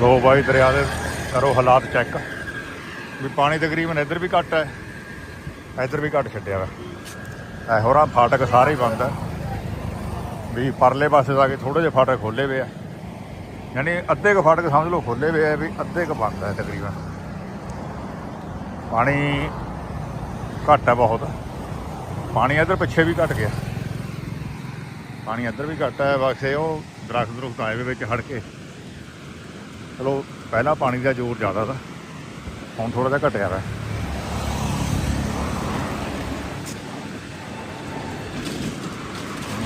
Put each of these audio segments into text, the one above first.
ਦੋ ਬਾਈ ਦਰਿਆ ਦੇ ਕਰੋ ਹਾਲਾਤ ਚੈੱਕ ਵੀ ਪਾਣੀ ਤਕਰੀਬਨ ਇੱਧਰ ਵੀ ਘੱਟ ਹੈ, ਇੱਧਰ ਵੀ ਘੱਟ ਛੱਡਿਆ ਵਾ। ਇਹ ਹੋਰਾ ਫਾਟਕ ਸਾਰੇ ਹੀ ਬੰਦ ਹੈ ਵੀ ਪਰਲੇ ਪਾਸੇ ਜਾ ਕੇ ਥੋੜੇ ਜਿਹੇ ਫਾਟਕ ਖੋਲੇ ਹੋਏ ਆ। ਯਾਨੀ ਅੱਧੇ ਕੁ ਫਾਟਕ ਸਮਝ ਲਓ ਖੋਲੇ ਹੋਏ ਆ ਵੀ ਅੱਧੇ ਕੁ ਬੰਦ ਹੈ ਤਕਰੀਬਨ। ਪਾਣੀ ਘੱਟ ਹੈ ਬਹੁਤ। ਪਾਣੀ ਇੱਧਰ ਪਿੱਛੇ ਵੀ ਘਟ ਗਿਆ। ਪਾਣੀ ਇੱਧਰ ਵੀ ਘੱਟ ਹੈ ਵੈਸੇ ਉਹ ਦਰਖਤ ਦਰੁਖਤ ਆਏ ਵੇ ਵਿੱਚ ਹੜ ਕੇ। ਚਲੋ, ਪਹਿਲਾਂ ਪਾਣੀ ਦਾ ਜ਼ੋਰ ਜ਼ਿਆਦਾ ਤਾਂ। ਹੁਣ ਥੋੜਾ ਜਿਹਾ ਘਟਿਆ ਵਾ।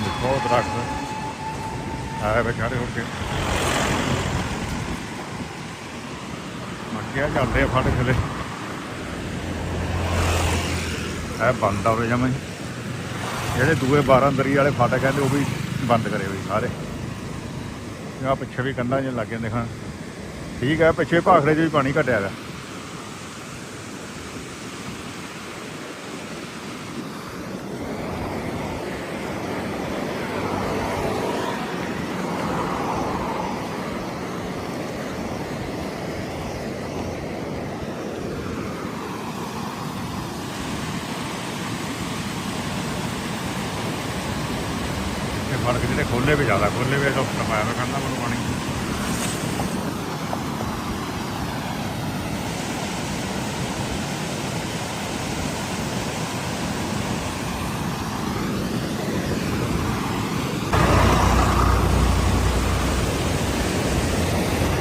ਦੇਖੋ ਦਰਖਤ ਆਏ ਵੇ ਹੋ ਕੇ। ਮੱਕਿਆ ਚੱਲਦੇ ਫੜ ਥਲੇ। ਇਹ ਬੰਦ ਆ ਹੋ ਜਮਾ ਜਿਹੜੇ ਦੂਏ 12 ਦਰੀ ਵਾਲੇ ਫਾਟਕ ਕਹਿੰਦੇ ਉਹ ਵੀ ਬੰਦ ਕਰੇ ਹੋਏ ਸਾਰੇ। ਆ ਪਿੱਛੇ ਵੀ ਕੰਧਾਂ 'ਚ ਲੱਗੇ ਦੇਖਾਂ ਠੀਕ ਹੈ ਪਿੱਛੇ ਭਾਖੜੇ 'ਚ ਵੀ ਪਾਣੀ ਘਟਿਆ ਹੈਗਾ ਇਹ ਜਿਹੜੇ ਖੋਲੇ ਵੀ, ਜ਼ਿਆਦਾ ਖੋਲੇ ਵੀ ਤਾਂ ਪਾਇਆ ਵਾ ਮੈਨੂੰ ਪਾਣੀ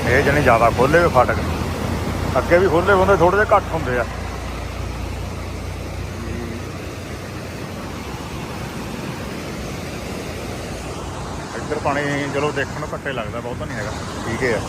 ਇਹ ਜਣੇ ਜ਼ਿਆਦਾ ਖੋਲੇ ਹੋਏ ਫਾਟਕ। ਅੱਗੇ ਵੀ ਖੋਲੇ ਹੁੰਦੇ ਥੋੜੇ ਜਿਹਾ ਘੱਟ ਹੁੰਦੇ ਆ। ਇੱਧਰ ਪਾਣੀ, ਚਲੋ ਦੇਖਣ ਨੂੰ ਘੱਟੇ ਲੱਗਦਾ, ਬਹੁਤਾ ਨਹੀਂ ਹੈਗਾ। ਠੀਕ ਹੈ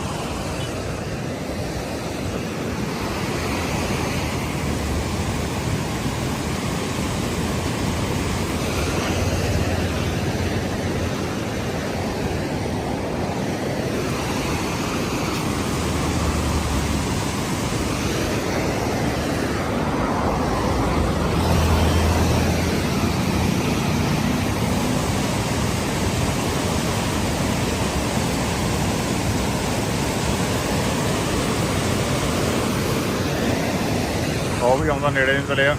ਉਹ ਵੀ ਆਉਂਦਾ ਨੇੜੇ ਨੂੰ ਚਲਿਆ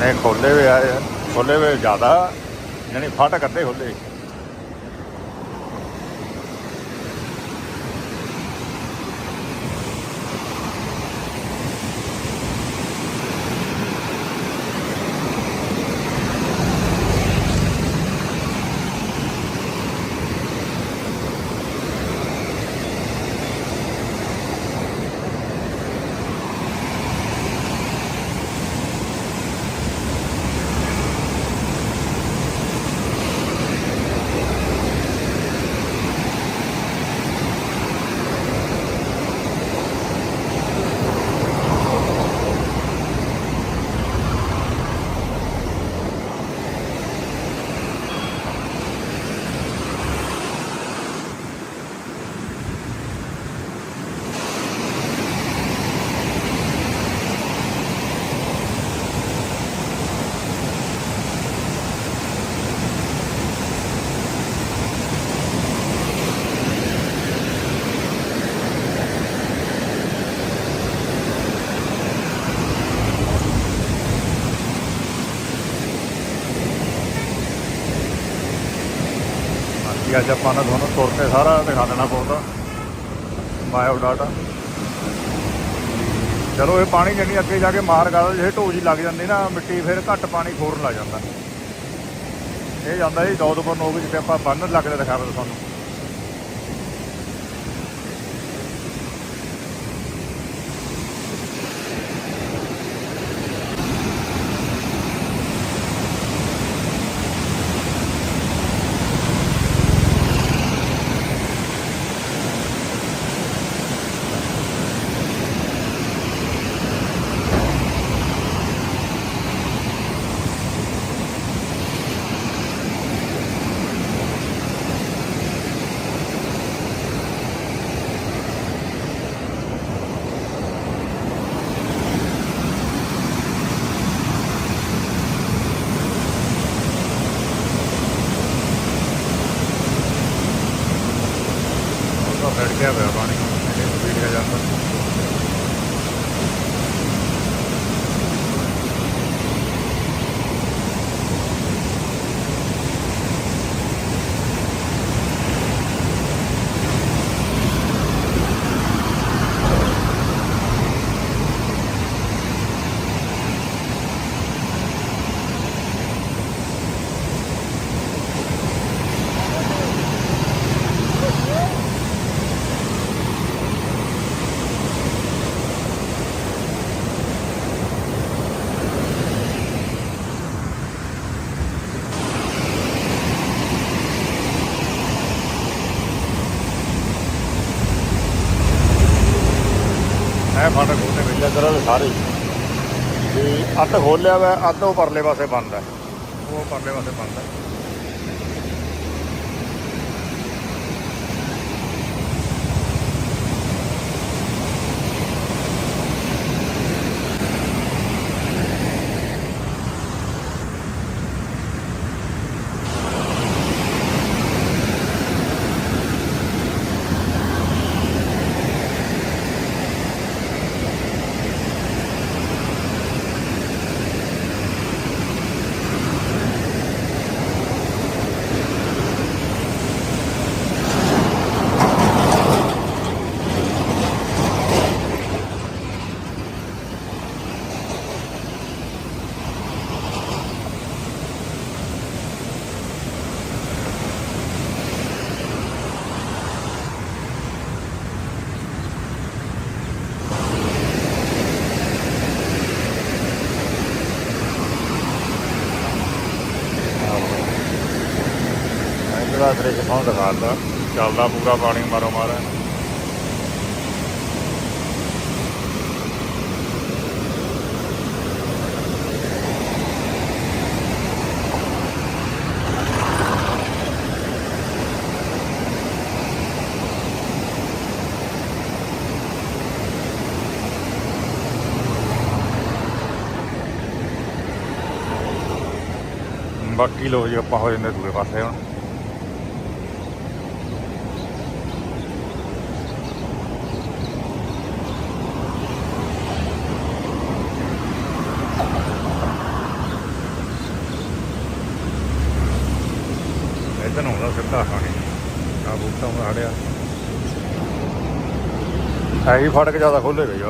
ਨੇ ਖੋਲੇ ਹੋਏ ਆ ਖੋਲੇ ਹੋਏ ਜ਼ਿਆਦਾ ਯਾਨੀ ਫਾਟਕ ਅੱਧੇ ਖੋਲੇ। ਬਾਕੀ ਅੱਜ ਆਪਾਂ ਨੂੰ ਤੁਹਾਨੂੰ ਤੁਰ ਕੇ ਸਾਰਾ ਦਿਖਾ ਦੇਣਾ ਪਊਗਾ ਬਾਇਓ ਡਾਟਾ ਚਲੋ, ਇਹ ਪਾਣੀ ਜਣੀ ਅੱਗੇ ਜਾ ਕੇ ਮਾਰ ਕਰਦਾ ਜੇ ਢੋ ਜੀ ਲੱਗ ਜਾਂਦੀ ਨਾ, ਮਿੱਟੀ ਫਿਰ ਘੱਟ ਪਾਣੀ ਖੋਰਨ ਲੱਗ ਜਾਂਦਾ। ਇਹ ਜਾਂਦਾ ਜੀ ਦੌਦਪੁਰ ਨੋਕ ਜਿੱਥੇ ਆਪਾਂ ਬੰਨ ਲੱਗਦੇ ਦਿਖਾਵੇ ਤੁਹਾਨੂੰ। ਫਾਟਕ ਖੋਲ੍ਹੇ ਵੇਲੇ ਇਧਰ ਦੇ ਸਾਰੇ ਹੀ। ਵੀ ਅੱਧ ਖੋਲਿਆ ਵਾ, ਅੱਧ ਉਹ ਪਰਲੇ ਪਾਸੇ ਬੰਦ ਹੈ ਉਹ ਪਰਲੇ ਪਾਸੇ ਬੰਦ ਹੈ ਇਹਦਾ ਦਿਖਾਤਾ। ਚੱਲਦਾ ਪੂਰਾ ਪਾਣੀ ਮਾਰੋ ਮਾਰ। ਬਾਕੀ ਲੋ ਜੀ, ਆਪਾਂ ਹੋ ਜਾਂਦੇ ਦੂਏ ਪਾਸੇ ਹੁਣ ਇਧਰ ਨੂੰ ਆਉਂਦਾ ਸਿੱਧਾ ਪਾਣੀ ਆ ਬੂਟਾ ਉਹ ਹੜਿਆ ਐਹੀ ਫੜਕ ਜ਼ਿਆਦਾ ਖੋਲੇ ਗਈ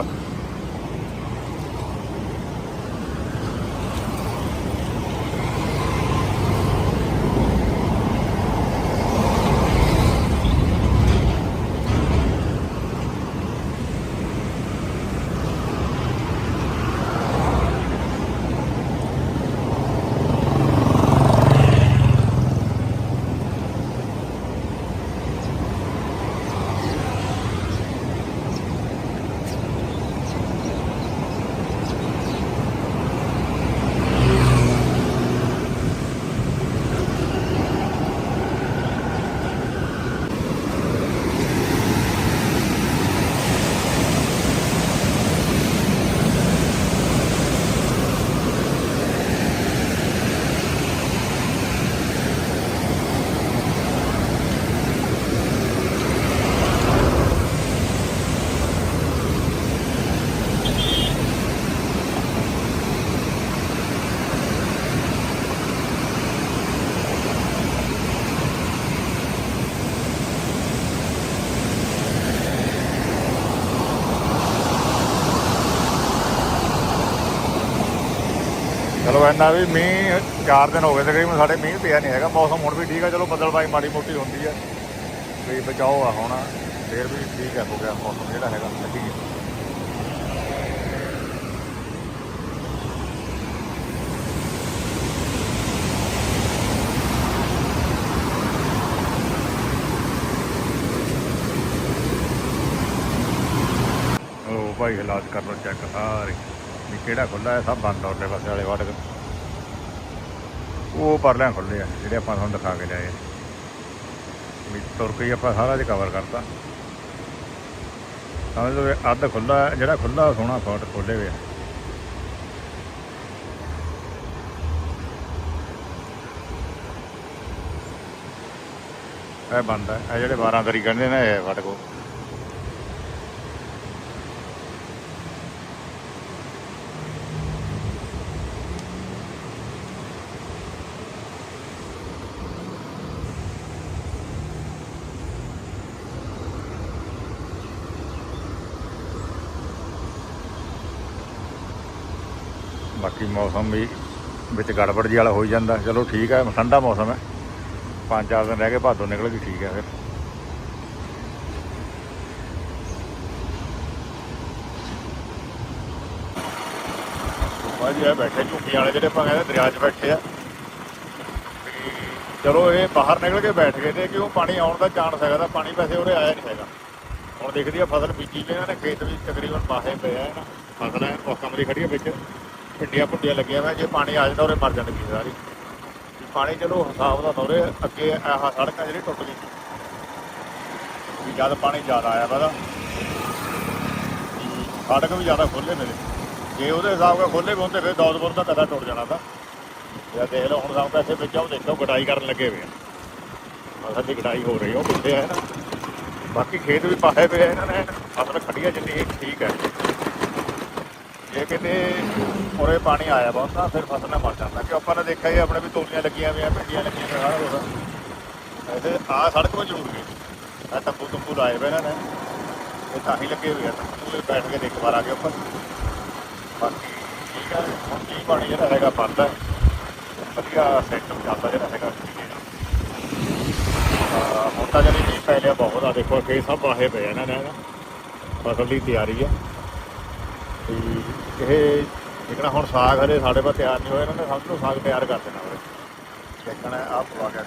ਚਲੋ ਇੰਨਾ ਵੀ ਮੀਂਹ 4 ਦਿਨ ਹੋ ਗਏ ਤਕਰੀਬਨ ਸਾਡੇ ਮੀਂਹ ਪਿਆ ਨਹੀਂ ਹੈਗਾ, ਮੌਸਮ ਹੁਣ ਵੀ ਠੀਕ ਆ, ਚਲੋ ਬੱਦਲਬਾਈ ਮਾੜੀ ਮੋਟੀ ਹੁੰਦੀ ਆ। ਵੀ ਬਚਾਓ ਆ ਹੁਣ, ਫੇਰ ਵੀ ਠੀਕ ਆ, ਹੋ ਗਿਆ ਮੌਸਮ ਜਿਹੜਾ ਹੈਗਾ, ਲੱਗੀ ਗਿਆ ਭਾਈ ਹਾਲਾਤ ਕਰ ਲੋ ਚੈੱਕ ਸਾਰੇ। ਵੀ ਕਿਹੜਾ ਖੁੱਲਾ ਹੈ, ਸਭ ਬੰਦ ਔਰਲੇ ਪਾਸੇ ਵਾਲੇ ਵੜ ਉਹ ਪਰਲਿਆਂ ਖੁੱਲੇ ਆ, ਜਿਹੜੇ ਆਪਾਂ ਤੁਹਾਨੂੰ ਦਿਖਾ ਕੇ ਲਿਆਏ ਵੀ ਤੁਰ ਕੇ ਹੀ ਆਪਾਂ ਸਾਰਾ ਜਿਹਾ ਕਵਰ ਕਰਤਾ। ਸਮਝ ਲਓ ਵੀ ਅੱਧ ਖੁੱਲਾ ਜਿਹੜਾ ਖੁੱਲਾ ਸੋਹਣਾ ਫਾਟ ਖੋਲੇ ਹੋਏ ਇਹ ਬੰਦ ਹੈ ਇਹ ਜਿਹੜੇ 12 ਤਰੀਕ ਕਹਿੰਦੇ ਨੇ, ਇਹ ਫਟ ਬਾਕੀ ਮੌਸਮ ਵੀ ਵਿੱਚ ਗੜਬੜ ਜੀ ਵਾਲਾ ਹੋਈ ਜਾਂਦਾ। ਚਲੋ ਠੀਕ ਹੈ ਠੰਡਾ ਮੌਸਮ ਹੈ। ਪੰਜ ਚਾਰ ਦਿਨ ਰਹਿ ਕੇ ਭਾਦੋਂ ਨਿਕਲ ਗਈ, ਠੀਕ ਹੈ ਫਿਰ। ਬਾਜੀ ਆ ਬੈਠੇ ਝੁੱਗੀਆਂ ਵਾਲੇ ਜਿਹੜੇ ਆਪਾਂ ਕਹਿੰਦੇ ਦਰਿਆ 'ਚ ਬੈਠੇ ਆ। ਚਲੋ ਇਹ ਬਾਹਰ ਨਿਕਲ ਕੇ ਬੈਠ ਗਏ ਤੇ ਕਿਉਂ ਪਾਣੀ ਆਉਣ ਦਾ ਚਾਂਸ ਹੈਗਾ ਤਾਂ ਪਾਣੀ ਵੈਸੇ ਉਰੇ ਆਇਆ ਨਹੀਂ ਹੈਗਾ। ਹੁਣ ਦੇਖਦੀ ਆ ਫਸਲ ਬੀਜੀ ਵੀ ਇਹਨਾਂ ਨੇ ਖੇਤ ਵਿੱਚ ਤਕਰੀਬਨ ਬਾਹੇ ਪਿਆ ਆ ਨਾ ਫਸਲ ਹੈ ਉਹ ਕਮਰੀ ਖੜੀ ਹੈ ਵਿੱਚ। ਭਿੰਡੀਆਂ ਭੁੰਡੀਆਂ ਲੱਗੀਆਂ ਵਾ, ਜੇ ਪਾਣੀ ਆ ਜਾਂਦਾ ਉਰੇ ਮਰ ਜਾਂਦੀ ਸਾਰੀ। ਵੀ ਪਾਣੀ ਚਲੋ ਹਿਸਾਬ ਦਾ ਦੌਰੇ ਅੱਗੇ ਆਹ ਸੜਕਾਂ ਜਿਹੜੀ ਟੁੱਟ ਗਈ ਵੀ ਜਦ ਪਾਣੀ ਜ਼ਿਆਦਾ ਆਇਆ ਵਾ ਸੜਕ ਵੀ ਜ਼ਿਆਦਾ ਖੋਲੇ ਮੇਰੇ ਜੇ ਉਹਦੇ ਹਿਸਾਬ ਨਾਲ ਖੋਲੇ ਵੀ ਹੁੰਦੇ ਫਿਰ ਦੌਦਪੁਰ ਦਾ ਕਦਾ ਟੁੱਟ ਜਾਣਾ ਤਾਂ ਇਹ ਦੇਖ ਲਓ ਹੁਣ ਸਾਨੂੰ ਪੈਸੇ ਵਿੱਚ ਉਹ ਦੇਖੋ ਕਟਾਈ ਕਰਨ ਲੱਗੇ ਹੋਏ ਆ। ਫਸਲ ਦੀ ਕਟਾਈ ਹੋ ਰਹੀ ਆ, ਉਹ ਪਿੱਛੇ ਹੈ ਨਾ। ਬਾਕੀ ਖੇਤ ਵੀ ਪਾਏ ਪਏ ਇਹਨਾਂ ਨੇ। ਫਸਲ ਖੜੀਆ ਜਿੰਨੀ ਠੀਕ ਹੈ ਜੇ ਕਿਤੇ ਉਰੇ ਪਾਣੀ ਆਇਆ ਬਹੁਤ ਤਾਂ ਫਿਰ ਫਸਲ ਨਾ ਮਰ ਜਾਂਦਾ ਕਿ ਆਪਾਂ ਨੇ ਦੇਖਿਆ ਇਹ ਆਪਣੇ ਵੀ ਤੋਲੀਆਂ ਲੱਗੀਆਂ ਹੋਈਆਂ, ਭਿੰਡੀਆਂ ਲੱਗੀਆਂ ਹੋਈਆਂ, ਸਾਰਾ ਕੁਛ। ਇਹਦੇ ਆ ਸੜਕ 'ਤੇ ਜ਼ਰੂਰ ਗਏ ਆ ਤੰਬੂ ਤੰਬੂ ਲਾਏ ਹੋਏ ਇਹਨਾਂ। ਨੇ ਇਹ ਤਾਂ ਹੀ ਲੱਗੇ ਹੋਏ ਆ। ਤੰਬੂ ਬੈਠ ਕੇ ਦੇਖ ਵਾਰ ਆ ਗਏ ਉੱਪਰ ਬਾਕੀ ਠੀਕ ਹੈ ਹੁਣ ਕੀ ਪਾਣੀ ਜਿਹੜਾ ਹੈਗਾ ਬੰਦ ਹੈ। ਵਧੀਆ ਸਿਸਟਮ ਚੱਲਦਾ ਜਿਹੜਾ ਹੈਗਾ। ਠੀਕ ਹੈ ਅਹ ਹੁਣ ਤਾਂ ਜਿਹੜੀ ਮੀਂਹ ਪੈ ਲਿਆ ਬਹੁਤ ਆ। ਦੇਖੋ, ਅੱਗੇ ਸਭ ਆਹੇ ਪਏ ਇਹਨਾਂ ਨੇ ਨਾ। ਫਸਲ ਦੀ ਤਿਆਰੀ ਆ। ਇਹ ਜਿਹੜਾ ਹੁਣ ਸਾਗ ਹਲੇ ਸਾਡੇ ਕੋਲ ਤਿਆਰ ਨਹੀਂ ਹੋਇਆ ਇਹਨਾਂ ਨੇ ਸਭ ਤੋਂ ਸਾਗ ਤਿਆਰ ਕਰ ਦੇਣਾ ਹੋਵੇ ਦੇਖਣਾ ਆਪ ਪਵਾ ਗਿਆ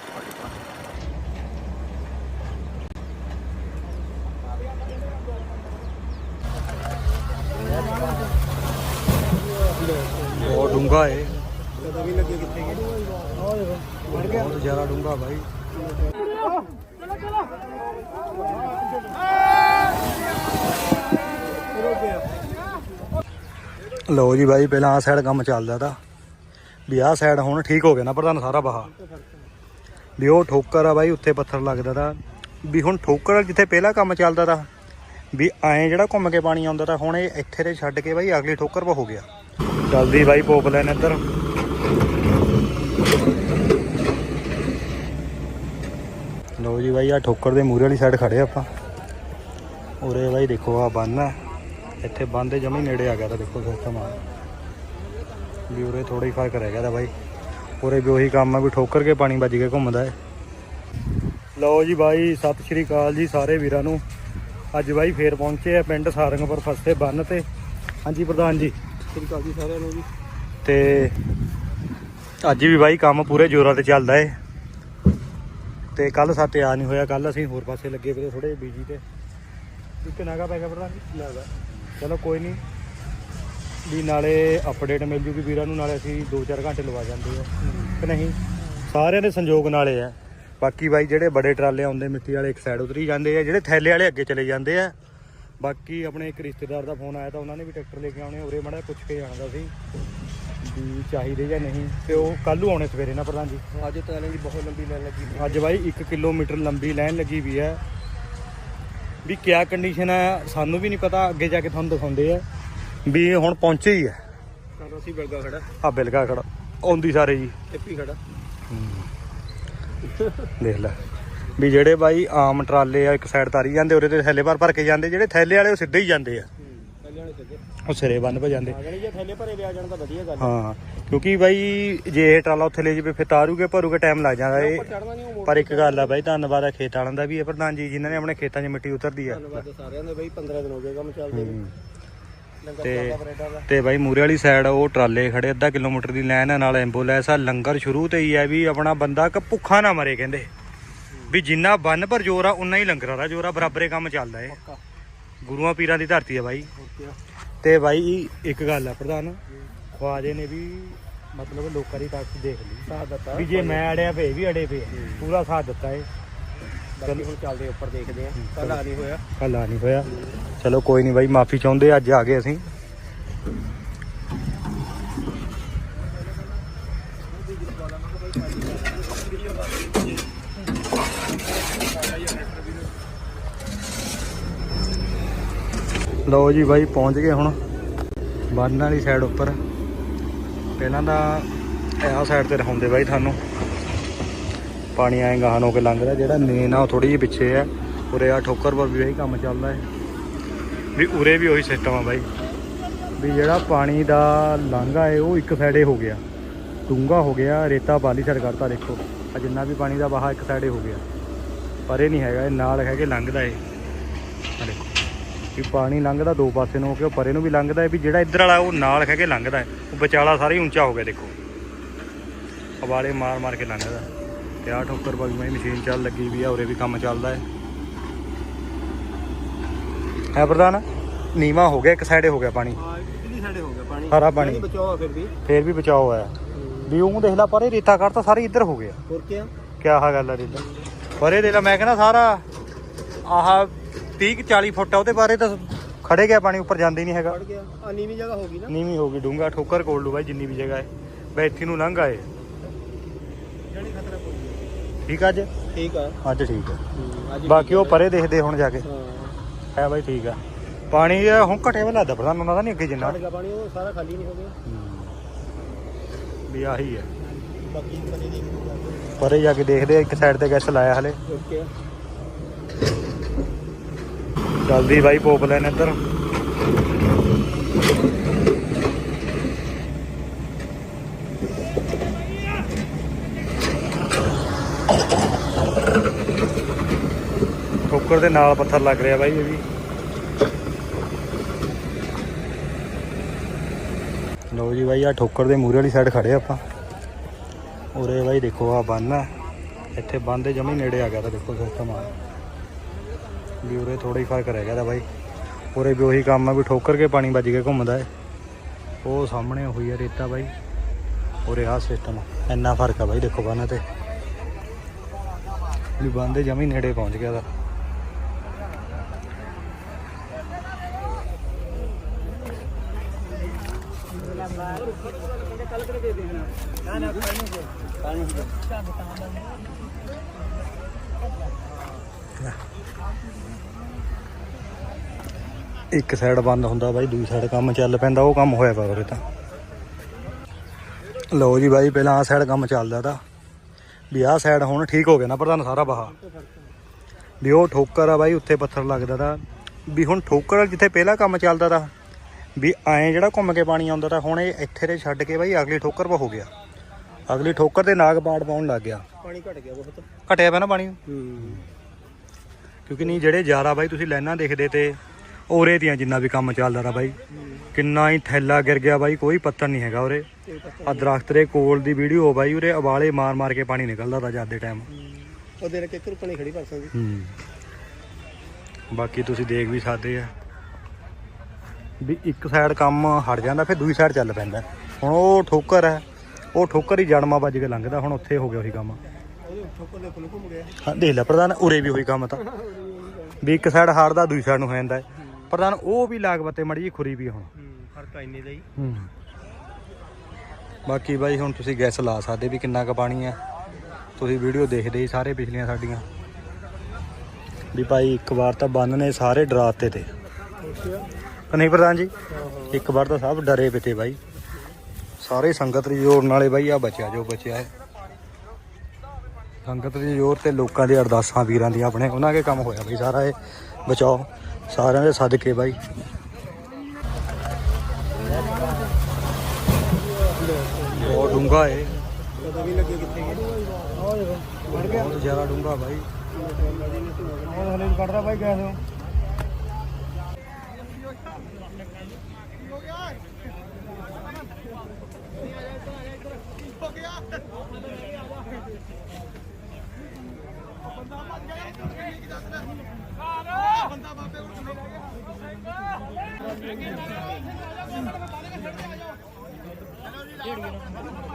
ਬਹੁਤ ਡੂੰਗਾ ਏ ਪਤਾ ਵੀ ਲੱਗੇ ਕਿੱਥੇ ਗਏ ਬਹੁਤ ਜ਼ਿਆਦਾ ਡੂੰਗਾ ਭਾਈ ਲਓ ਜੀ ਬਾਈ, ਪਹਿਲਾਂ ਆਹ ਸਾਈਡ ਕੰਮ ਚੱਲਦਾ ਤਾ। ਵੀ ਆਹ ਸਾਈਡ ਹੁਣ ਠੀਕ ਹੋ ਗਿਆ ਨਾ ਪ੍ਰਧਾਨ ਸਾਰਾ ਬਹਾ। ਵੀ ਉਹ ਠੋਕਰ ਆ ਬਾਈ, ਉੱਥੇ ਪੱਥਰ ਲੱਗਦਾ ਤਾ। ਵੀ ਹੁਣ ਠੋਕਰ ਜਿੱਥੇ ਪਹਿਲਾਂ ਕੰਮ ਚੱਲਦਾ ਤਾ, ਵੀ ਐਂ ਜਿਹੜਾ ਘੁੰਮ ਕੇ ਪਾਣੀ ਆਉਂਦਾ ਤਾ ਹੁਣ ਇਹ ਇੱਥੇ ਤੇ ਛੱਡ ਕੇ ਬਾਈ ਅਗਲੀ ਠੋਕਰ ਪਾ ਹੋ ਗਿਆ। ਚੱਲਦੀ ਬਾਈ ਪੋਪ ਲੈਣ ਇੱਧਰ। ਲਓ ਜੀ ਬਾਈ ਆ ਠੋਕਰ ਦੇ ਮੂਰੇ ਵਾਲੀ ਸਾਈਡ ਖੜੇ ਆਪਾਂ। ਉਰੇ ਬਾਈ ਦੇਖੋ ਆ ਬੰਨ ਹੈ ਇੱਥੇ ਬੰਨ ਦੇ ਜਮੀ ਨੇੜੇ ਆ ਗਿਆ ਤਾਂ ਦੇਖੋ ਸਿਸਟਮ ਆ। ਵੀ ਉਰੇ ਥੋੜਾ ਹੀ ਫ਼ਰਕ ਰਹਿ ਗਿਆ ਤਾਂ ਬਾਈ। ਉਰੇ ਵੀ ਉਹੀ ਕੰਮ ਆ ਵੀ ਠੋਕਰ ਕੇ ਪਾਣੀ ਵੱਜ ਕੇ ਘੁੰਮਦਾ ਹੈ ਲਓ ਜੀ ਬਾਈ ਸਤਿ ਸ਼੍ਰੀ ਅਕਾਲ ਜੀ ਸਾਰੇ ਵੀਰਾਂ ਨੂੰ। ਅੱਜ ਬਾਈ ਫੇਰ ਪਹੁੰਚੇ ਆ ਪਿੰਡ ਸਾਰੰਗਪੁਰ ਫਸਤੇ ਬੰਨ ਤੇ। ਹਾਂਜੀ ਪ੍ਰਧਾਨ ਜੀ। ਸ੍ਰੀ ਅਕਾਲ ਜੀ ਸਾਰਿਆਂ ਨੂੰ ਜੀ। ਤੇ ਅੱਜ ਵੀ ਬਾਈ ਕੰਮ ਪੂਰੇ ਜ਼ੋਰਾਂ ਤੇ ਚੱਲਦਾ ਏ। ਤੇ ਕੱਲ ਸਾਤੇ ਆ ਨਹੀਂ ਹੋਇਆ ਕੱਲ ਅਸੀਂ ਹੋਰ ਪਾਸੇ ਲੱਗੇ ਪਏ ਥੋੜੇ ਬੀਜੀ ਤੇ। ਇੱਕ ਨਾਗਾ ਪੈ ਗਿਆ ਪ੍ਰਧਾਨ ਜੀ। ਨਾਗਾ ਚਲੋ ਕੋਈ ਨਹੀਂ। ਵੀ ਨਾਲੇ ਅਪਡੇਟ ਮਿਲ ਜੂਗੀ ਵੀਰਾਂ ਨੂੰ ਨਾਲੇ ਅਸੀਂ 2-4 ਘੰਟੇ ਲਵਾ ਜਾਂਦੇ ਆ ਕਿ ਨਹੀਂ? ਸਾਰਿਆਂ ਦੇ ਸੰਯੋਗ ਨਾਲੇ ਆ। ਬਾਕੀ ਬਾਈ ਜਿਹੜੇ ਬੜੇ ਟਰਾਲੇ ਆਉਂਦੇ ਮਿੱਟੀ ਵਾਲੇ ਇੱਕ ਸਾਈਡ ਉਤਰੀ ਜਾਂਦੇ ਆ ਜਿਹੜੇ ਥੈਲੇ ਵਾਲੇ ਅੱਗੇ ਚਲੇ ਜਾਂਦੇ ਆ। ਬਾਕੀ ਆਪਣੇ ਇੱਕ ਰਿਸ਼ਤੇਦਾਰ ਦਾ ਫੋਨ ਆਇਆ ਤਾਂ ਉਹਨਾਂ ਨੇ ਵੀ ਟਰੈਕਟਰ ਲੈ ਕੇ ਆਉਣੇ ਉਰੇ ਮੜਾ ਪੁੱਛ ਕੇ ਜਾਣਦਾ ਸੀ ਵੀ ਚਾਹੀਦੇ ਜਾਂ ਨਹੀਂ। ਤੇ ਉਹ ਕੱਲ੍ਹ ਨੂੰ ਆਉਣੇ ਸਵੇਰੇ ਨਾ ਪ੍ਰਧਾਨ ਜੀ। ਅੱਜ ਤਾਲੇ ਦੀ ਬਹੁਤ ਲੰਬੀ ਲਾਈਨ ਲੱਗੀ ਅੱਜ ਬਾਈ 1 ਕਿਲੋਮੀਟਰ ਲੰਬੀ ਲਾਈਨ ਲੱਗੀ ਵੀ ਹੈ। ਵੀ ਕਿਆ ਕੰਡੀਸ਼ਨ ਹੈ ਸਾਨੂੰ ਵੀ ਨਹੀਂ ਪਤਾ ਅੱਗੇ ਜਾ ਕੇ ਤੁਹਾਨੂੰ ਦਿਖਾਉਂਦੇ ਆ। ਵੀ ਇਹ ਹੁਣ ਪਹੁੰਚੇ ਹੀ ਹੈ ਕਰ ਅਸੀਂ ਬਲਗਾ ਖੜਾ। ਆ ਬਿਲਗਾ ਖੜਾ ਆਉਂਦੀ ਸਾਰੇ ਜੀ। ਟਿੱਪੀ ਖੜਾ। ਦੇਖ ਲੈ ਵੀ ਜਿਹੜੇ ਬਾਈ ਆਮ ਟਰਾਲੇ ਆ ਇੱਕ ਸਾਈਡ ਤਾਰੀ ਜਾਂਦੇ ਉਹਦੇ ਤੇ ਥੈਲੇ ਭਰ ਭਰ ਕੇ ਜਾਂਦੇ ਜਿਹੜੇ ਥੈਲੇ ਵਾਲੇ ਉਹ ਸਿੱਧੇ ਹੀ ਜਾਂਦੇ ਆ। ਉਹ ਸਿਰੇ ਬੰਨ ਪਾ ਜਾਂਦੇ। ਆ ਜਾਣੀ ਜੇ ਥੈਲੇ ਭਰੇ ਲਿਆ ਜਾਣ ਤਾਂ ਵਧੀਆ ਗੱਲ ਹਾਂ ਕਿਉਂਕਿ ਬਾਈ ਜੇ ਇਹ ਟਰਾਲਾ ਉੱਥੇ ਲੈ ਜਾਵੇ ਫਿਰ ਤਾਰੂਗੇ ਭਰੂਗੇ ਟਾਈਮ ਲੱਗ ਜਾਂਦਾ ਇਹ। ਚੜਨਾ ਨਹੀਂ ਉਹ ਪਰ ਇੱਕ ਗੱਲ ਆ ਬਾਈ ਧੰਨਵਾਦ ਆ ਖੇਤ ਵਾਲਿਆਂ ਦਾ ਵੀ ਇਹ ਪ੍ਰਧਾਨ ਜੀ ਜਿਨ੍ਹਾਂ ਨੇ ਆਪਣੇ ਖੇਤਾਂ 'ਚ ਮਿੱਟੀ ਉਤਰਦੀ ਆ। ਧੰਨਵਾਦ ਸਾਰਿਆਂ ਦਾ ਬਈ 15 ਦਿਨ ਹੋ ਗਏ ਕੰਮ ਚੱਲਦੇ ਨੂੰ। ਲੰਗਰ ਤੇ- ਤੇ ਬਾਈ ਮੂਰੇ ਵਾਲੀ ਸਾਈਡ ਉਹ ਟਰਾਲੇ ਖੜੇ ਅੱਧਾ ਕਿਲੋਮੀਟਰ ਦੀ ਲਾਈਨ ਆ ਨਾਲ ਐਂਬੂਲੈਂਸ ਆ। ਲੰਗਰ ਸ਼ੁਰੂ ਤੇ ਹੀ ਹੈ ਵੀ ਆਪਣਾ ਬੰਦਾ ਕ ਭੁੱਖਾ ਨਾ ਮਰੇ ਕਹਿੰਦੇ। ਵੀ ਜਿੰਨਾ ਬੰਨ ਪਰ ਜੋਰ ਆ ਉਨਾ ਹੀ ਲੰਗਰਾਂ ਦਾ ਜੋਰ ਆ ਬਰਾਬਰੇ ਕੰਮ ਚੱਲਦਾ ਏ ਗੁਰੂਆਂ ਪੀਰਾਂ ਦੀ ਧਰਤੀ ਆ ਬਾਈ। ਤੇ ਬਾਈ ਇੱਕ ਗੱਲ ਆ ਪ੍ਰਧਾਨ ਖਵਾਜੇ ਨੇ ਵੀ ਮਤਲਬ ਲੋਕਾਂ ਦੀ ਤਾਕਤ ਦੇਖ ਲਈ। ਸਾਥ ਦਿੱਤਾ। ਵੀ ਜੇ ਮੈਂ ਅੜਿਆ ਪਏ ਵੀ ਅੜੇ ਪਏ। ਪੂਰਾ ਸਾਥ ਦਿੱਤਾ ਏ ਬਾਕੀ ਹੁਣ ਚੱਲਦੇ ਉੱਪਰ ਦੇਖਦੇ ਆ। ਕੱਲ ਆ ਨਹੀਂ ਹੋਇਆ। ਕੱਲ ਆ ਨਹੀਂ ਹੋਇਆ। ਚਲੋ ਕੋਈ ਨਹੀਂ ਬਾਈ ਮਾਫੀ ਚਾਹੁੰਦੇ ਅੱਜ ਆ ਗਏ ਅਸੀਂ। ਲਓ ਜੀ ਬਾਈ, ਪਹੁੰਚ ਗਏ ਹੁਣ ਬੰਨ ਵਾਲੀ ਸਾਈਡ ਉੱਪਰ। ਪਹਿਲਾਂ ਤਾਂ ਆਹ ਸਾਈਡ ਤੇ ਰਹਾਉਂਦੇ ਬਾਈ ਤੁਹਾਨੂੰ। ਪਾਣੀ ਆਏ ਗਾਹਾਂ ਹੋ ਕੇ ਲੰਘਦਾ, ਜਿਹੜਾ ਨੇਨ ਆ ਉਹ ਥੋੜੀ ਜਿਹੀ ਪਿੱਛੇ ਆ। ਉਰੇ ਆ ਠੋਕਰ ਪਰ ਵੀ ਇਹੀ ਕੰਮ ਚੱਲਦਾ ਹੈ ਵੀ ਉਰੇ ਵੀ ਉਹੀ ਸਿਸਟਮ ਆ ਬਾਈ। ਵੀ ਜਿਹੜਾ ਪਾਣੀ ਦਾ ਲਾਂਘਾ ਹੈ ਉਹ ਇੱਕ ਸਾਈਡੇ ਹੋ ਗਿਆ। ਡੂੰਘਾ ਹੋ ਗਿਆ, ਰੇਤਾ ਬਾਲੀ ਸਾਈਡ ਕਰਤਾ ਦੇਖੋ। ਆ ਜਿੰਨਾ ਵੀ ਪਾਣੀ ਦਾ ਵਹਾ ਇੱਕ ਸਾਈਡੇ ਹੋ ਗਿਆ। ਪਰ ਇਹ ਨਹੀਂ ਹੈਗਾ, ਇਹ ਨਾਲ ਹੈਗੇ ਲੰਘਦਾ ਏ। ਵੀ ਪਾਣੀ ਲੰਘਦਾ ਦੋ ਪਾਸੇ ਨੂੰ ਹੋ ਕੇ ਉਹ ਪਰੇ ਨੂੰ ਵੀ ਲੰਘਦਾ ਹੈ ਵੀ ਜਿਹੜਾ ਇੱਧਰ ਵਾਲਾ ਉਹ ਨਾਲ ਹੈਗੇ ਲੰਘਦਾ ਹੈ। ਉਹ ਵਿਚਾਲਾ ਸਾਰਾ ਹੀ ਉੱਚਾ ਹੋ ਗਿਆ ਦੇਖੋ। ਹਵਾਲੇ ਮਾਰ ਮਾਰ ਕੇ ਲੰਘਦਾ ਤੇ ਆ ਠੋਕਰ ਬਾਈ ਮੈਂ ਮਸ਼ੀਨ ਚੱਲ ਲੱਗੀ ਵੀ ਆ ਉਰੇ ਵੀ ਕੰਮ ਚੱਲਦਾ ਹੈ। ਹੈ ਪ੍ਰਧਾਨ ਨੀਵਾ ਹੋ ਗਿਆ ਇੱਕ ਸਾਈਡੇ ਹੋ ਗਿਆ ਪਾਣੀ। ਹਾਂ ਗਿਆ ਪਾਣੀ। ਹਰਾ ਪਾਣੀ। ਬਚਾਓ ਫਿਰ ਵੀ। ਫੇਰ ਵੀ ਬਚਾਓ ਹੈ। ਵੀ ਉਹ ਦੇਖ ਲਾ ਪਰੇ ਰੇਤਾ ਕੱਢਤਾ ਸਾਰੀ ਇੱਧਰ ਹੋ ਗਿਆ। ਹੋਰ ਕੀ ਆ ਕਿਆ ਹਾ ਗੱਲ ਆ ਰੇਤਾ। ਪਰੇ ਦੇ ਲਾ ਮੈਂ ਕਹਿੰਦਾ ਸਾਰਾ ਆਹ 30 40 ਫੁੱਟ ਆ ਉਹਦੇ ਬਾਰੇ ਤਾਂ ਖੜੇ ਗਿਆ ਪਾਣੀ ਉੱਪਰ ਜਾਂਦੇ ਨਹੀਂ ਹੈਗਾ। ਫੜ ਗਿਆ। ਆ ਨੀਵੀਂ ਜਗ੍ਹਾ ਹੋ ਗਈ ਨਾ। ਨੀਵੀਂ ਹੋ ਗਈ ਡੂੰਗਾ ਠੋਕਰ ਕੋਲ ਲੂ ਬਾਈ ਜਿੰਨੀ ਵੀ ਜਗ੍ਹਾ ਹੈ। ਬੈਠੀ ਨੂੰ ਲੰਘ ਆਏ। ਜਣੀ ਖਤਰਾ ਕੋਈ ਨਹੀਂ। ਠੀਕ ਆ ਅੱਜ? ਠੀਕ ਆ। ਅੱਜ ਠੀਕ ਹੂੰ, ਅੱਜ ਬਾਕੀ ਉਹ ਪਰੇ ਦੇਖਦੇ ਹੁਣ ਜਾ ਕੇ। ਹਾਂ। ਹੈ ਬਾਈ ਠੀਕ ਆ। ਪਾਣੀ ਇਹ ਹੁਣ ਘਟੇ ਵਾ ਲੱਗਦਾ ਪ੍ਰਧਾਨ ਉਹਨਾਂ ਦਾ ਨਹੀਂ ਅੱਗੇ ਜਿੰਨਾ। ਗਿਆ ਪਾਣੀ ਉਹ ਸਾਰਾ ਖਾਲੀ ਨਹੀਂ ਹੋ ਗਿਆ। ਵੀ ਆਹੀ ਹੈ ਬਾਕੀ ਕਦੇ ਦੇਖ ਪਰੇ ਜਾ ਕੇ ਦੇਖਦੇ ਆ ਇੱਕ ਸਾਈਡ ਤੇ ਗੈਸ ਲਾਇਆ ਹਲੇ। ਓਕੇ। ਆ ਜਲਦੀ ਬਾਈ ਪੋਪ ਲੈਣ ਇੱਧਰ। ਠੋਕਰ ਦੇ ਨਾਲ ਪੱਥਰ ਲੱਗ ਰਿਹਾ ਬਾਈ ਇਹ ਵੀ। ਲਓ ਜੀ ਬਾਈ ਆ ਠੋਕਰ ਦੇ ਮੂਰੇ ਵਾਲੀ ਸਾਈਡ ਖੜੇ ਆਪਾਂ। ਉਰੇ ਬਾਈ ਦੇਖੋ ਆ ਬੰਨ ਆ। ਇੱਥੇ ਬੰਨ ਦੇ ਜਮੀ ਨੇੜੇ ਆ ਗਿਆ ਤਾਂ ਦੇਖੋ ਸਿਸਟਮ ਆ। ਵੀ ਉਰੇ ਥੋੜਾ ਹੀ ਫ਼ਰਕ ਰਹਿ ਗਿਆ ਤਾਂ ਬਾਈ। ਉਰੇ ਵੀ ਉਹੀ ਕੰਮ ਆ ਵੀ ਠੋਕਰ ਕੇ ਪਾਣੀ ਵੱਜ ਕੇ ਘੁੰਮਦਾ ਹੈ ਉਹ ਸਾਹਮਣੇ ਹੋਈ ਹੈ ਰੇਤਾ ਬਾਈ। ਉਰੇ ਆਹ ਸਿਸਟਮ ਇੰਨਾ ਫ਼ਰਕ ਆ ਬਾਈ ਦੇਖੋ ਬੰਨ ਤੇ। ਵੀ ਬੰਦੇ ਜਮੀ ਨੇੜੇ ਪਹੁੰਚ ਗਿਆ ਦਾ ਇੱਕ ਸਾਈਡ ਬੰਦ ਹੁੰਦਾ ਬਾਈ ਦੂਜੀ ਸਾਈਡ ਕੰਮ ਚੱਲ ਪੈਂਦਾ ਉਹ ਕੰਮ ਹੋਇਆ ਪਿਆ ਉਰੇ ਤਾਂ। ਲਓ ਜੀ ਬਾਈ ਪਹਿਲਾਂ ਆਹ ਸਾਈਡ ਕੰਮ ਚੱਲਦਾ ਤਾਂ। ਵੀ ਆਹ ਸਾਈਡ ਹੁਣ ਠੀਕ ਹੋ ਗਿਆ ਨਾ ਪ੍ਰਧਾਨ ਸਾਰਾ ਬਾਹਾ। ਵੀ ਉਹ ਠੋਕਰ ਆ ਬਾਈ ਉੱਥੇ ਪੱਥਰ ਲੱਗਦਾ ਤਾਂ। ਵੀ ਹੁਣ ਠੋਕਰ ਜਿੱਥੇ ਪਹਿਲਾਂ ਕੰਮ ਚੱਲਦਾ ਤਾਂ ਵੀ ਐਂ ਜਿਹੜਾ ਘੁੰਮ ਕੇ ਪਾਣੀ ਆਉਂਦਾ ਤਾਂ ਹੁਣ ਇਹ ਇੱਥੇ ਦੇ ਛੱਡ ਕੇ ਬਾਈ ਅਗਲੀ ਠੋਕਰ ਪਾ ਹੋ ਗਿਆ। ਅਗਲੀ ਠੋਕਰ ਤੇ ਨਾਗ ਬਾੜ ਪਾਉਣ ਲੱਗ ਗਿਆ। ਪਾਣੀ ਘਟ ਗਿਆ ਬਹੁਤ। ਘਟਿਆ ਪਿਆ ਨਾ ਪਾਣੀ। ਹੂੰ। ਕਿਉਂਕਿ ਨਹੀਂ ਜਿਹੜੇ ਜ਼ਿਆਦਾ ਬਾਈ ਤੁਸੀਂ ਲਾਈਨਾਂ ਦੇਖਦੇ ਤੇ ਔਰੇ ਦੀਆਂ ਜਿੰਨਾ ਵੀ ਕੰਮ ਚੱਲਦਾ ਤਾ ਬਾਈ। ਕਿੰਨਾ ਹੀ ਥੈਲਾ ਗਿਰ ਗਿਆ ਬਾਈ ਕੋਈ ਪੱਤਰ ਨਹੀਂ ਹੈਗਾ ਉਰੇ। ਆ ਦਰਖਤ ਦੇ ਕੋਲ ਦੀ ਵੀਡੀਓ ਬਾਈ ਉਰੇ ਉਬਾਲੇ ਮਾਰ ਮਾਰ ਕੇ ਪਾਣੀ ਨਿਕਲਦਾ ਤਾ ਜਦ ਦੇ ਟਾਈਮ ਉਹਦੇ ਨਾਲ ਕਿੱਕਰ ਪਾਣੀ ਖੜੀ ਪਰਸਾਂ ਦੀ ਹੂੰ। ਬਾਕੀ ਤੁਸੀਂ ਦੇਖ ਵੀ ਸਕਦੇ ਆ। ਵੀ ਇੱਕ ਸਾਈਡ ਕੰਮ ਹਟ ਜਾਂਦਾ ਫਿਰ ਦੂਜੀ ਸਾਈਡ ਚੱਲ ਪੈਂਦਾ। ਹੁਣ ਉਹ ਠੋਕਰ ਹੈ ਉਹ ਠੋਕਰ ਹੀ ਜੜਮਾ ਵੱਜ ਕੇ ਲੰਘਦਾ ਹੁਣ ਉੱਥੇ ਹੋ ਗਿਆ ਉਹੀ ਕੰਮ। ਹਾਂ ਦੇਖ ਲੈ ਪ੍ਰਧਾਨ ਉਰੇ ਵੀ ਹੋਈ ਕੰਮ ਤਾਂ। ਵੀ ਇੱਕ ਸਾਈਡ ਹਾਰਦਾ ਦੂਜੀ ਸਾਈਡ ਨੂੰ ਹੋ ਜਾਂਦਾ। ਹੈ ਪ੍ਰਧਾਨ ਉਹ ਵੀ ਲਾਗ ਬੱਤੇ ਮੜੀ ਜੀ ਖੁਰੀ ਵੀ ਹੁਣ। ਫ਼ਰਕ ਇੰਨੇ ਦਾ ਹੀ। ਹੂੰ। ਬਾਕੀ ਬਾਈ ਹੁਣ ਤੁਸੀਂ ਗੈਸ ਲਾ ਸਕਦੇ ਵੀ ਕਿੰਨਾ ਕੁ ਪਾਣੀ ਹੈ ਤੁਸੀਂ ਵੀਡੀਓ ਦੇਖਦੇ ਹੀ ਸਾਰੇ ਪਿਛਲੀਆਂ ਸਾਡੀਆਂ। ਵੀ ਭਾਈ ਇੱਕ ਵਾਰ ਤਾਂ ਬੰਨ ਨੇ ਸਾਰੇ ਡਰਾਤੇ ਤੇ। ਨਹੀਂ ਪ੍ਰਧਾਨ ਜੀ? ਇੱਕ ਵਾਰ ਤਾਂ ਸਭ ਡਰੇ ਪਏ ਤੇ ਬਾਈ। ਸਾਰੇ ਸੰਗਤ ਦੇ ਜੋਰ ਨਾਲੇ ਬਾਈ ਆ ਬਚਿਆ ਜੋ ਬਚਿਆ ਹੈ। ਸੰਗਤ ਦੇ ਜੋਰ ਤੇ ਲੋਕਾਂ ਦੀ ਅਰਦਾਸਾਂ ਵੀਰਾਂ ਦੀਆਂ ਆਪਣੇ ਉਹਨਾਂ ਕੇ ਕੰਮ ਹੋਇਆ ਬਈ ਸਾਰਾ ਇਹ। ਬਚਾਓ। ਸਾਰਿਆਂ ਦੇ ਸਦਕੇ ਬਾਈ ਬਹੁਤ ਡੂੰਘਾ ਏ ਪਤਾ ਵੀ ਲੱਗੇ ਕਿੱਥੇ ਗਏ ਬਹੁਤ ਜ਼ਿਆਦਾ ਡੂੰਘਾ ਬਾਈ ਉਹ ਹਲੇ ਕੱਢਦਾ ਬਾਈ ਗੈਸ ਬੰਦਾ ਬਾਬੇ ਕੋਲ ਕਿੰਨੇ ਲੈ ਗਿਆ ਚਲੋ ਜੀ ਲਾ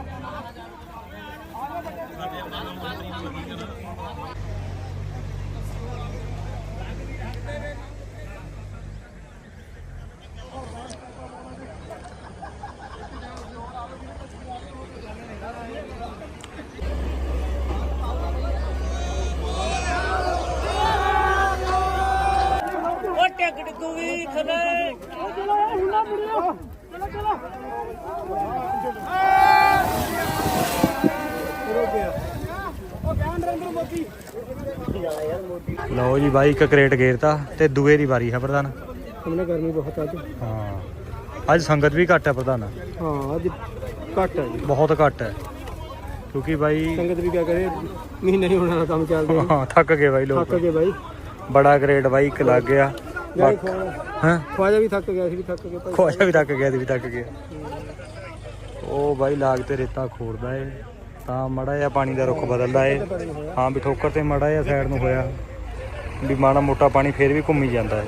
ਲਓ ਜੀ ਬਾਈ ਇੱਕ ਕਰੇਟ ਗੇਰਤਾ ਤੇ ਦੂਏ ਦੀ ਵਾਰੀ ਹੈ ਪ੍ਰਧਾਨ। ਤੁਮਨੇ ਗਰਮੀ ਬਹੁਤ ਅੱਜ। ਹਾਂ। ਅੱਜ ਸੰਗਤ ਵੀ ਘੱਟ ਹੈ ਪ੍ਰਧਾਨ। ਹਾਂ ਅੱਜ ਘੱਟ ਹੈ ਬਹੁਤ ਘੱਟ ਹੈ। ਕਿਉਂਕਿ ਬਾਈ ਸੰਗਤ ਵੀ ਕਿਆ ਕਰੇ ਮਹੀਨਾ ਹੀ ਹੋਣਾ ਕੰਮ ਚੱਲਦਾ ਹਾਂ ਥੱਕ ਗਏ ਬਾਈ ਲੋਕ। ਥੱਕ ਗਏ ਬਾਈ। ਬੜਾ ਗ੍ਰੇਡ ਬਾਈ ਇੱਕ ਲੱਗ ਗਿਆ। ਹਾਂ? ਖਵਾਜਾ ਵੀ ਥੱਕ ਗਿਆ ਸੀ ਵੀ ਥੱਕ ਗਿਆ ਭਾਈ। ਖਵਾਜਾ ਵੀ ਥੱਕ ਗਿਆ ਤੇ ਵੀ ਥੱਕ ਗਿਆ ਉਹ ਬਾਈ ਲਾਗ ਤੇ ਰੇਤਾ ਖੋਰਦਾ ਏ। ਤਾਂ ਮੜਾ ਜਿਹਾ ਪਾਣੀ ਦਾ ਰੁੱਖ ਬਦਲਦਾ ਏ। ਹਾਂ ਵੀ ਠੋਕਰ ਤੇ ਮੜਾ ਜਿਹਾ ਸਾਈਡ ਨੂੰ ਹੋਇਆ। ਵੀ ਮਾੜਾ ਮੋਟਾ ਪਾਣੀ ਫੇਰ ਵੀ ਘੁੰਮੀ ਜਾਂਦਾ ਏ।